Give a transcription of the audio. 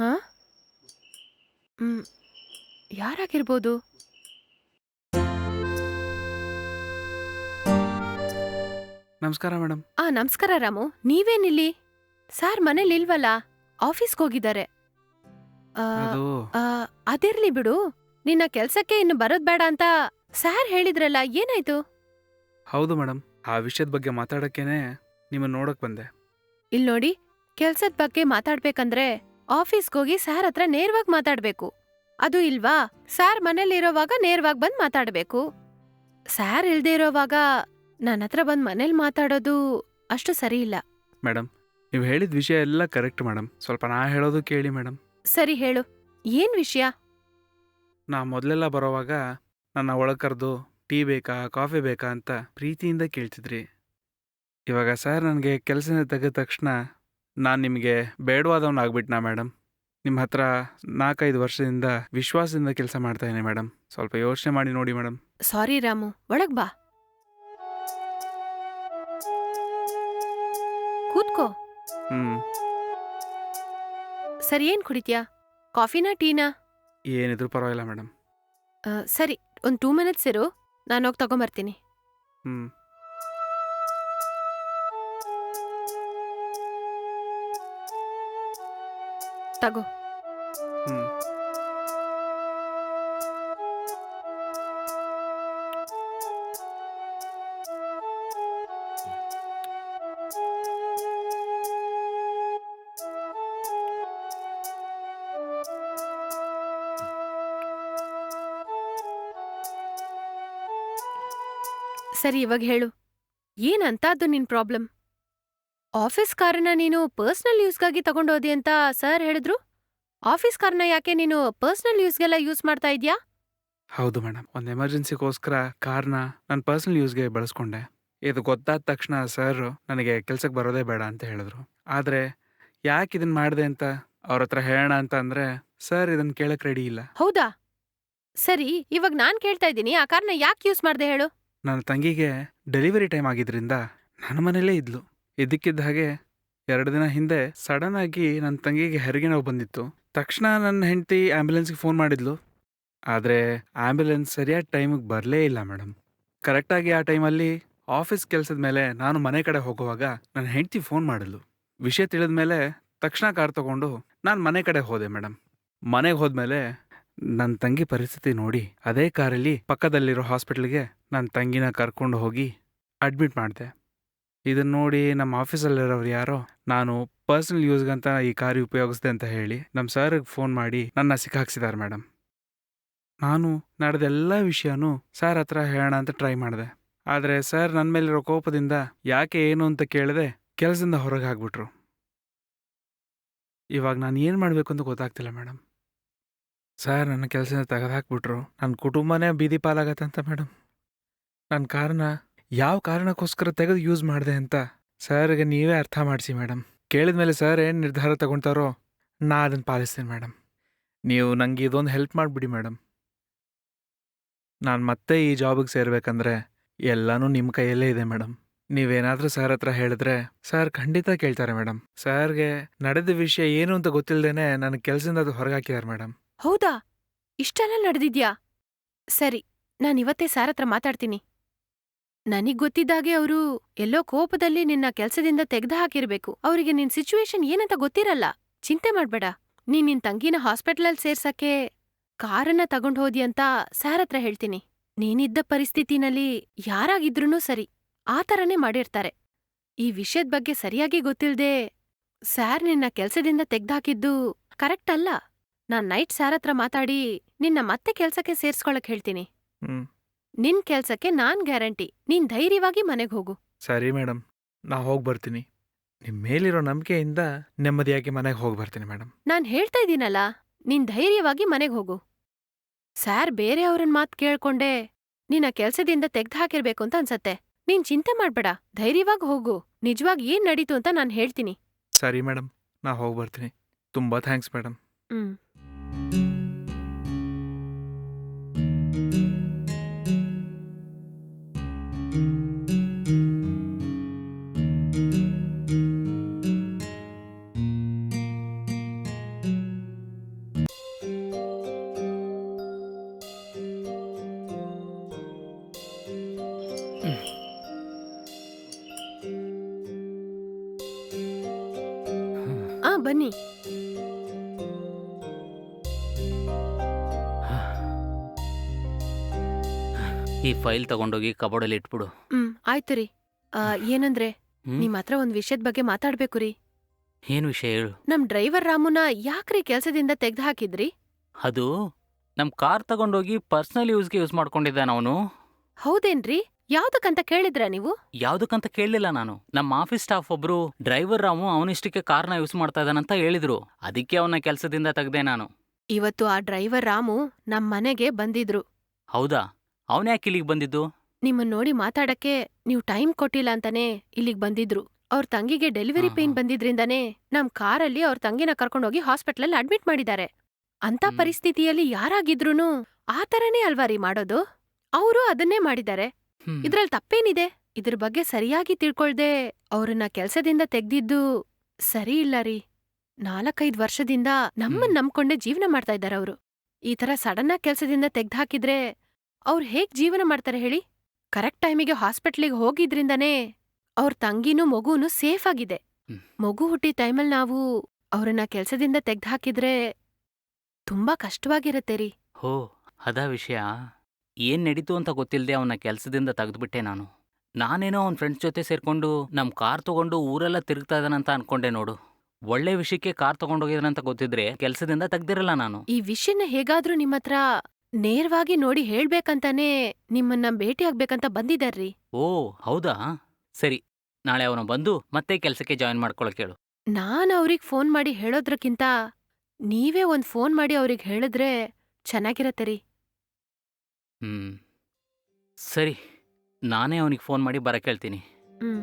ಹಾ? ಯಾರಾಗಿರ್ಬೋದು? ನಮಸ್ಕಾರ ಮೇಡಮ್. ಆ ನಮಸ್ಕಾರ ರಾಮು. ನೀವೇನಿಲ್ಲಿ? ಸಾರ್ ಮನೇಲಿ ಇಲ್ವಲ್ಲ ಆಫೀಸ್ಗೆ ಹೋಗಿದ್ದಾರೆ. ಆ, ಅದು ಆ, ಅದಿರ್ಲಿ ಬಿಡು. ನಿನ್ನ ಕೆಲ್ಸಕ್ಕೆ ಇನ್ನು ಬರೋದ್ ಬೇಡ ಅಂತ ಸಾರ್ ಹೇಳಿದ್ರಲ್ಲ ಏನಾಯ್ತು? ಹೌದು ಮೇಡಮ್. ಆ ವಿಷಯದ ಬಗ್ಗೆ ಮಾತಾಡಕ್ಕೇನೆ ನಿಮ್ಮನ್ನ ನೋಡಕ್ ಬಂದೆ. ಇಲ್ ನೋಡಿ ಕೆಲ್ಸದ ಬಗ್ಗೆ ಮಾತಾಡ್ಬೇಕಂದ್ರೆ ಆಫೀಸ್ಗೆ ಹೋಗಿ ಸಾರ್ ಹತ್ರ ನೇರವಾಗಿ ಮಾತಾಡ್ಬೇಕು. ಅದು ಇಲ್ವಾ? ಸಾರ್ ಮನೇಲಿರೋವಾಗ ನೇರವಾಗಿ ಬಂದ್ ಮಾತಾಡ್ಬೇಕು. ಸಾರ್ ಇಲ್ದೇ ಇರೋವಾಗ ನನ್ನ ಹತ್ರ ಬಂದ್ ಮನೇಲಿ ಮಾತಾಡೋದು ಅಷ್ಟು ಸರಿ ಇಲ್ಲ. ಮೇಡಮ್ ನೀವು ಹೇಳಿದ ವಿಷಯ ಎಲ್ಲ ಕರೆಕ್ಟ್ ಮೇಡಮ್ ಸ್ವಲ್ಪ ನಾ ಹೇಳೋದು ಕೇಳಿ ಮೇಡಮ್ ಸರಿ ಹೇಳು. ಏನ್ ವಿಷಯ? ನಾ ಮೊದಲೆಲ್ಲ ಬರೋವಾಗ ನನ್ನ ಒಳಗೆ ಕರೆದು ಟೀ ಬೇಕಾ ಕಾಫಿ ಬೇಕಾ ಅಂತ ಪ್ರೀತಿಯಿಂದ ಕೇಳ್ತಿದ್ರಿ. ಇವಾಗ ಸರ್ ನನಗೆ ಕೆಲಸದಿಂದ ತೆಗೆದ ತಕ್ಷಣ ನಾನು ನಿಮಗೆ ಬೇಡವಾದವನಾಗ್ಬಿಟ್ನಾ ಮೇಡಮ್ ನಿಮ್ಮ ಹತ್ರ ನಾಲ್ಕೈದು ವರ್ಷದಿಂದ ವಿಶ್ವಾಸದಿಂದ ಕೆಲಸ ಮಾಡ್ತಾ ಇದ್ದೀನಿ ಮೇಡಮ್ ಸ್ವಲ್ಪ ಯೋಚನೆ ಮಾಡಿ ನೋಡಿ ಮೇಡಮ್ ಸಾರಿ ರಾಮು. ಒಳಗ್ ಬಾ. ಕೂತ್ಕೋ. ಹ್ಞೂ ಸರಿ ಏನ್ ಕುಡಿತ್ಯಾ? ಕಾಫಿನಾ ಟೀನಾ? ಏನಿದ್ರು ಪರವಾಗಿಲ್ಲ ಮೇಡಮ್ ಆ, ಸರಿ ಒಂದು ಟೂ ಮಿನಿಟ್ಸ್ ಇರು. ನಾನು ಹೋಗಿ ತಗೊಂಬರ್ತೀನಿ. ಹ್ಞೂ ತಗೋ ಹ್ಞೂ ಸರಿ ಇವಾಗ ಹೇಳು. ಏನಂತ ಅದು ನಿನ್ ಪ್ರಾಬ್ಲಮ್ ಆಫೀಸ್ ಕಾರನ್ನ ನೀನು ಪರ್ಸನಲ್ ಯೂಸ್ಗಾಗಿ ತಗೊಂಡೋದಿ ಅಂತ ಸರ್ ಹೇಳಿದ್ರು? ಆಫೀಸ್ ಕಾರ್ನ ಯಾಕೆ ನೀನು ಪರ್ಸನಲ್ ಯೂಸ್ಗೆಲ್ಲ ಯೂಸ್ ಮಾಡ್ತಾ ಇದ್ಯಾ? ಹೌದು ಮೇಡಮ್ ಒಂದು ಎಮರ್ಜೆನ್ಸಿಗೋಸ್ಕರ ಕಾರ್ನ ನನ್ನ ಪರ್ಸನಲ್ ಯೂಸ್ಗೆ ಬಳಸ್ಕೊಂಡೆ. ಇದು ಗೊತ್ತಾದ ತಕ್ಷಣ ಸರ್ ನನಗೆ ಕೆಲ್ಸಕ್ಕೆ ಬರೋದೇ ಬೇಡ ಅಂತ ಹೇಳಿದ್ರು. ಆದ್ರೆ ಯಾಕೆ ಇದನ್ನ ಮಾಡಿದೆ ಅಂತ ಅವ್ರ ಹತ್ರ ಹೇಳೋಣ ಅಂತ ಅಂದ್ರೆ ಸರ್ ಇದನ್ನ ಕೇಳಕ್ಕೆ ರೆಡಿ ಇಲ್ಲ. ಹೌದಾ? ಸರಿ ಇವಾಗ ನಾನ್ ಕೇಳ್ತಾ ಇದ್ದೀನಿ. ಆ ಕಾರ್ನ ಯಾಕೆ ಯೂಸ್ ಮಾಡ್ದೆ ಹೇಳು? ನನ್ನ ತಂಗಿಗೆ ಡೆಲಿವರಿ ಟೈಮ್ ಆಗಿದ್ರಿಂದ ನನ್ನ ಮನೇಲೇ ಇದ್ಲು. ಇದಕ್ಕಿದ್ದ ಹಾಗೆ ಎರಡು ದಿನ ಹಿಂದೆ ಸಡನ್ ಆಗಿ ನನ್ನ ತಂಗಿಗೆ ಹೆರಿಗೆ ನೋವು ಬಂದಿತ್ತು. ತಕ್ಷಣ ನನ್ನ ಹೆಂಡತಿ ಆ್ಯಂಬುಲೆನ್ಸ್ಗೆ ಫೋನ್ ಮಾಡಿದ್ಲು. ಆದರೆ ಆ್ಯಂಬುಲೆನ್ಸ್ ಸರಿಯಾದ ಟೈಮಿಗೆ ಬರಲೇ ಇಲ್ಲ ಮೇಡಮ್ ಕರೆಕ್ಟಾಗಿ ಆ ಟೈಮಲ್ಲಿ ಆಫೀಸ್ ಕೆಲಸದ ಮೇಲೆ ನಾನು ಮನೆ ಕಡೆ ಹೋಗುವಾಗ ನನ್ನ ಹೆಂಡತಿ ಫೋನ್ ಮಾಡಿದ್ಲು. ವಿಷಯ ತಿಳಿದ ಮೇಲೆ ತಕ್ಷಣ ಕಾರ್ ತಗೊಂಡು ನಾನು ಮನೆ ಕಡೆ ಹೋದೆ ಮೇಡಮ್ ಮನೆಗೆ ಹೋದ್ಮೇಲೆ ನನ್ನ ತಂಗಿ ಪರಿಸ್ಥಿತಿ ನೋಡಿ ಅದೇ ಕಾರಲ್ಲಿ ಪಕ್ಕದಲ್ಲಿರೋ ಹಾಸ್ಪಿಟ್ಲಿಗೆ ನನ್ನ ತಂಗಿನ ಕರ್ಕೊಂಡು ಹೋಗಿ ಅಡ್ಮಿಟ್ ಮಾಡಿದೆ. ಇದನ್ನ ನೋಡಿ ನಮ್ಮ ಆಫೀಸಲ್ಲಿರೋರು ಯಾರೋ, ನಾನು ಪರ್ಸನಲ್ ಯೂಸ್ಗಂತ ಈ ಕಾರ್ ಉಪಯೋಗಿಸ್ದೆ ಅಂತ ಹೇಳಿ ನಮ್ಮ ಸರ್ಗೆ ಫೋನ್ ಮಾಡಿ ನನ್ನ ಸಿಕ್ಕಾಕ್ಸಿದ್ದಾರೆ ಮೇಡಮ್ ನಾನು ನಡೆದೆಲ್ಲ ವಿಷಯನೂ ಸರ್ ಹತ್ರ ಹೇಳೋಣ ಅಂತ ಟ್ರೈ ಮಾಡಿದೆ. ಆದರೆ ಸರ್ ನನ್ನ ಮೇಲಿರೋ ಕೋಪದಿಂದ ಯಾಕೆ ಏನು ಅಂತ ಕೇಳದೆ ಕೆಲಸದಿಂದ ಹೊರಗೆ ಹಾಕ್ಬಿಟ್ರು. ಇವಾಗ ನಾನು ಏನು ಮಾಡಬೇಕು ಅಂತ ಗೊತ್ತಾಗ್ತಿಲ್ಲ ಮೇಡಮ್ ಸರ್ ನನ್ನ ಕೆಲಸದಿಂದ ತೆಗೆದುಹಾಕ್ಬಿಟ್ರು ನನ್ನ ಕುಟುಂಬನೇ ಬೀದಿ ಪಾಲಾಗತ್ತಂತ ಮೇಡಮ್ ನನ್ನ ಕಾರನ್ನ ಯಾವ ಕಾರಣಕ್ಕೋಸ್ಕರ ತೆಗೆದು ಯೂಸ್ ಮಾಡಿದೆ ಅಂತ ಸರ್ಗೆ ನೀವೇ ಅರ್ಥ ಮಾಡಿಸಿ ಮೇಡಮ್ ಕೇಳಿದ ಮೇಲೆ ಸರ್ ಏನು ನಿರ್ಧಾರ ತಗೊಳ್ತಾರೋ ನಾ ಅದನ್ನು ಪಾಲಿಸ್ತೀನಿ ಮೇಡಮ್ ನೀವು ನನಗೆ ಇದೊಂದು ಹೆಲ್ಪ್ ಮಾಡಿಬಿಡಿ ಮೇಡಮ್ ನಾನು ಮತ್ತೆ ಈ ಜಾಬಿಗೆ ಸೇರಬೇಕಂದ್ರೆ ಎಲ್ಲನೂ ನಿಮ್ಮ ಕೈಯಲ್ಲೇ ಇದೆ ಮೇಡಮ್ ನೀವೇನಾದರೂ ಸರ್ ಹತ್ರ ಹೇಳಿದ್ರೆ ಸರ್ ಖಂಡಿತ ಕೇಳ್ತಾರೆ ಮೇಡಮ್ ಸರ್ಗೆ ನಡೆದ ವಿಷಯ ಏನು ಅಂತ ಗೊತ್ತಿಲ್ಲದೇನೆ ನನ್ನ ಕೆಲಸದಿಂದ ಅದು ಹೊರಗಾಕಿದ್ದಾರೆ ಮೇಡಮ್ ಹೌದಾ? ಇಷ್ಟೆಲ್ಲ ನಡೆದಿದ್ಯಾ? ಸರಿ, ನಾನ್ ಇವತ್ತೇ ಸಾರ್ ಹತ್ರ ಮಾತಾಡ್ತೀನಿ. ನನಗ್ ಗೊತ್ತಿದ್ದಾಗೆ ಅವರು ಎಲ್ಲೋ ಕೋಪದಲ್ಲಿ ನಿನ್ನ ಕೆಲ್ಸದಿಂದ ತೆಗ್ದು ಹಾಕಿರ್ಬೇಕು. ಅವರಿಗೆ ನಿನ್ ಸಿಚುವೇಶನ್ ಏನಂತ ಗೊತ್ತಿರಲ್ಲ. ಚಿಂತೆ ಮಾಡ್ಬೇಡ. ನೀನ್ ನಿನ್ ತಂಗಿನ ಹಾಸ್ಪಿಟಲಲ್ ಸೇರ್ಸಕ್ಕೆ ಕಾರನ್ನ ತಗೊಂಡ್ ಹೋದಿ ಅಂತ ಸಾರ್ ಹತ್ರ ಹೇಳ್ತೀನಿ. ನೀನಿದ್ದ ಪರಿಸ್ಥಿತಿನಲ್ಲಿ ಯಾರಾಗಿದ್ರೂ ಸರಿ. ಆ ಥರನೇ ಮಾಡಿರ್ತಾರೆ. ಈ ವಿಷಯದ ಬಗ್ಗೆ ಸರಿಯಾಗಿ ಗೊತ್ತಿಲ್ದೆ ಸ್ಯಾರ್ ನಿನ್ನ ಕೆಲ್ಸದಿಂದ ತೆಗ್ದಾಕಿದ್ದು ಕರೆಕ್ಟ್ ಅಲ್ಲ. ನಾನ್ ನೈಟ್ ಸಾರ್ ಹತ್ರ ಮಾತಾಡಿ ನಿನ್ನ ಮತ್ತೆ ಕೆಲ್ಸಕ್ಕೆ ಸೇರ್ಸ್ಕೊಳಕ್ ಹೇಳ್ತೀನಿ. ನಿನ್ ಕೆಲ್ಸಕ್ಕೆ ನಾನ್ ಗ್ಯಾರಂಟಿ. ನೀನ್ ಧೈರ್ಯವಾಗಿ ಮನೆಗ್ ಹೋಗು. ಸರಿ ಮೇಡಮ್ ನಾ ಹೋಗಿ ಬರ್ತೀನಿ. ನಿಮ್ಮ ಮೇಲಿರೋ ನಂಬಿಕೆಯಿಂದ ನೆಮ್ಮದಿಯಾಗಿ ಮನೆಗೆ ಹೋಗಿ ಬರ್ತೀನಿ ಮೇಡಮ್ ನಾನ್ ಹೇಳ್ತಾ ಇದ್ದೀನಲ್ಲ ನೀನ್ ಧೈರ್ಯವಾಗಿ ಮನೆಗ್ ಹೋಗು. ಸಾರ್ ಬೇರೆಯವ್ರನ್ ಮಾತ್ ಕೇಳ್ಕೊಂಡೆ ನಿನ್ನ ಕೆಲ್ಸದಿಂದ ತೆಗ್ದ್ ಹಾಕಿರ್ಬೇಕು ಅಂತ ಅನ್ಸತ್ತೆ. ನೀನ್ ಚಿಂತೆ ಮಾಡ್ಬೇಡ ಧೈರ್ಯವಾಗಿ ಹೋಗು. ನಿಜವಾಗಿ ಏನ್ ನಡೀತು ಅಂತ ನಾನ್ ಹೇಳ್ತೀನಿ. ಸರಿ ಮೇಡಮ್ ನಾ ಹೋಗಿ ಬರ್ತೀನಿ. ತುಂಬಾ ಥ್ಯಾಂಕ್ಸ್ ಮೇಡಮ್ ಹ್ಮ್. ಬನ್ನಿ ಈ ಫೈಲ್ ತಗೊಂಡೋಗಿ ಕಬೋರ್ಡಲ್ಲಿ ಇಟ್ಬಿಡು. ಹ್ಮ್ ಆಯ್ತು ರೀ. ಆ, ಏನಂದ್ರೆ ಹ್ಮ್? ನಿಮ್ ಹತ್ರ ಒಂದ್ ವಿಷಯದ ಬಗ್ಗೆ ಮಾತಾಡ್ಬೇಕು ರೀ. ಏನ್ ವಿಷಯ ಹೇಳು? ನಮ್ ಡ್ರೈವರ್ ರಾಮುನ ಯಾಕ್ರಿ ಕೆಲ್ಸದಿಂದ ತೆಗ್ದು ಹಾಕಿದ್ರಿ ಅದು ನಮ್ ಕಾರ್ ತಗೊಂಡೋಗಿ ಪರ್ಸನಲ್ ಯೂಸ್ಗೆ ಯೂಸ್ ಮಾಡ್ಕೊಂಡಿದ್ದಾನ ಅವನು. ಹೌದೇನ್ರಿ? ಯಾವ್ದಕ್ಕಂತ ಕೇಳಿದ್ರ ನೀವು? ಯಾವ್ದಕ್ಕಂತ ಕೇಳಲಿಲ್ಲ ನಾನು. ನಮ್ಮ ಆಫೀಸ್ ಸ್ಟಾಫ್ ಒಬ್ರು ಡ್ರೈವರ್ ರಾಮು ಅವನಿಷ್ಟಕ್ಕೆ ಕಾರ್ನ ಯೂಸ್ ಮಾಡ್ತಾ ಇದ್ದಾನಂತ ಹೇಳಿದ್ರು. ಅದಕ್ಕೆ ಅವನ ಕೆಲಸದಿಂದ ತೆಗ್ದೆ ನಾನು. ಇವತ್ತು ಆ ಡ್ರೈವರ್ ರಾಮು ನಮ್ ಮನೆಗೆ ಬಂದಿದ್ರು. ಹೌದಾ? ಅವನ್ಯಾಕೆ ಇಲ್ಲಿಗೆ ಬಂದಿದ್ದು? ನಿಮ್ಮನ್ ನೋಡಿ ಮಾತಾಡಕ್ಕೆ ನೀವು ಟೈಮ್ ಕೊಟ್ಟಿಲ್ಲ ಅಂತಾನೆ ಇಲ್ಲಿಗ್ ಬಂದಿದ್ರು. ಅವ್ರ ತಂಗಿಗೆ ಡೆಲಿವರಿ ಪೇನ್ ಬಂದಿದ್ರಿಂದಾನೆ ನಮ್ ಕಾರಲ್ಲಿ ಅವ್ರ ತಂಗಿನ ಕರ್ಕೊಂಡೋಗಿ ಹಾಸ್ಪಿಟ್ಲಲ್ಲಿ ಅಡ್ಮಿಟ್ ಮಾಡಿದ್ದಾರೆ. ಅಂತ. ಪರಿಸ್ಥಿತಿಯಲ್ಲಿ ಯಾರಾಗಿದ್ರೂನು ಆ ಥರನೇ ಅಲ್ವಾ ರೀ ಮಾಡೋದು? ಅವರು ಅದನ್ನೇ ಮಾಡಿದ್ದಾರೆ. ಇದ್ರಲ್ಲಿ ತಪ್ಪೇನಿದೆ? ಇದ್ರ ಬಗ್ಗೆ ಸರಿಯಾಗಿ ತಿಳ್ಕೊಳ್ದೆ ಅವ್ರನ್ನ ಕೆಲ್ಸದಿಂದ ತೆಗ್ದಿದ್ದು ಸರಿ ಇಲ್ಲ ರೀ. ನಾಲ್ಕೈದ್ ವರ್ಷದಿಂದ ನಮ್ಮನ್ ನಂಬ್ಕೊಂಡೇ ಜೀವನ ಮಾಡ್ತಾ ಇದ್ದಾರೆ ಅವರು. ಈ ತರ ಸಡನ್ ಆಗಿ ಕೆಲ್ಸದಿಂದ ತೆಗ್ದ್ಹಾಕಿದ್ರೆ ಅವ್ರು ಹೇಗ್ ಜೀವನ ಮಾಡ್ತಾರೆ ಹೇಳಿ? ಕರೆಕ್ಟ್ ಟೈಮಿಗೆ ಹಾಸ್ಪಿಟ್ಲಿಗೆ ಹೋಗಿದ್ರಿಂದನೇ ಅವ್ರ ತಂಗಿನೂ ಮಗುನೂ ಸೇಫ್ ಆಗಿದೆ. ಮಗು ಹುಟ್ಟಿದ ಟೈಮಲ್ ನಾವು ಅವ್ರನ್ನ ಕೆಲ್ಸದಿಂದ ತೆಗ್ದ್ಹಾಕಿದ್ರೆ ತುಂಬಾ ಕಷ್ಟವಾಗಿರತ್ತೆ ರೀ. ಹೋ ಅದಾ ವಿಷಯ. ಏನ್ ನಡೀತು ಅಂತ ಗೊತ್ತಿಲ್ಲದೆ ಅವನ ಕೆಲಸದಿಂದ ತೆಗೆದುಬಿಟ್ಟೆ ನಾನು. ನಾನೇನೋ ಅವನ ಫ್ರೆಂಡ್ಸ್ ಜೊತೆ ಸೇರ್ಕೊಂಡು ನಮ್ಮ ಕಾರ್ ತಗೊಂಡು ಊರೆಲ್ಲ ತಿರುಗ್ತಾ ಅಂತ ಅನ್ಕೊಂಡೆ ನೋಡು. ಒಳ್ಳೆ ವಿಷಯಕ್ಕೆ ಕಾರ್ ತಗೊಂಡೋಗಿದ್ರಂತ ಗೊತ್ತಿದ್ರೆ ಕೆಲಸದಿಂದ ತೆಗ್ದಿರಲ್ಲ ನಾನು. ಈ ವಿಷಯನ ಹೇಗಾದ್ರೂ ನಿಮ್ಮತ್ರ ನೇರವಾಗಿ ನೋಡಿ ಹೇಳ್ಬೇಕಂತಾನೆ ನಿಮ್ಮನ್ನ ಭೇಟಿ ಆಗ್ಬೇಕಂತ ಬಂದಿದಾರ್ರಿ ಓ ಹೌದಾ? ಸರಿ ನಾಳೆ ಅವನು ಬಂದು ಮತ್ತೆ ಕೆಲಸಕ್ಕೆ ಜಾಯಿನ್ ಮಾಡ್ಕೊಳಕ್ ಹೇಳು. ನಾನ್ ಅವ್ರಿಗೆ ಫೋನ್ ಮಾಡಿ ಹೇಳೋದ್ರಕ್ಕಿಂತ ನೀವೇ ಒಂದ್ ಫೋನ್ ಮಾಡಿ ಅವ್ರಿಗೆ ಹೇಳಿದ್ರೆ ಚೆನ್ನಾಗಿರತ್ತೆ ರೀ. ಹ್ಮ್. ಸರಿ ನಾನೇ ಅವನಿಗೆ ಫೋನ್ ಮಾಡಿ ಬರಕ್ಕೆ ಹೇಳ್ತೀನಿ ಹ್ಮ್.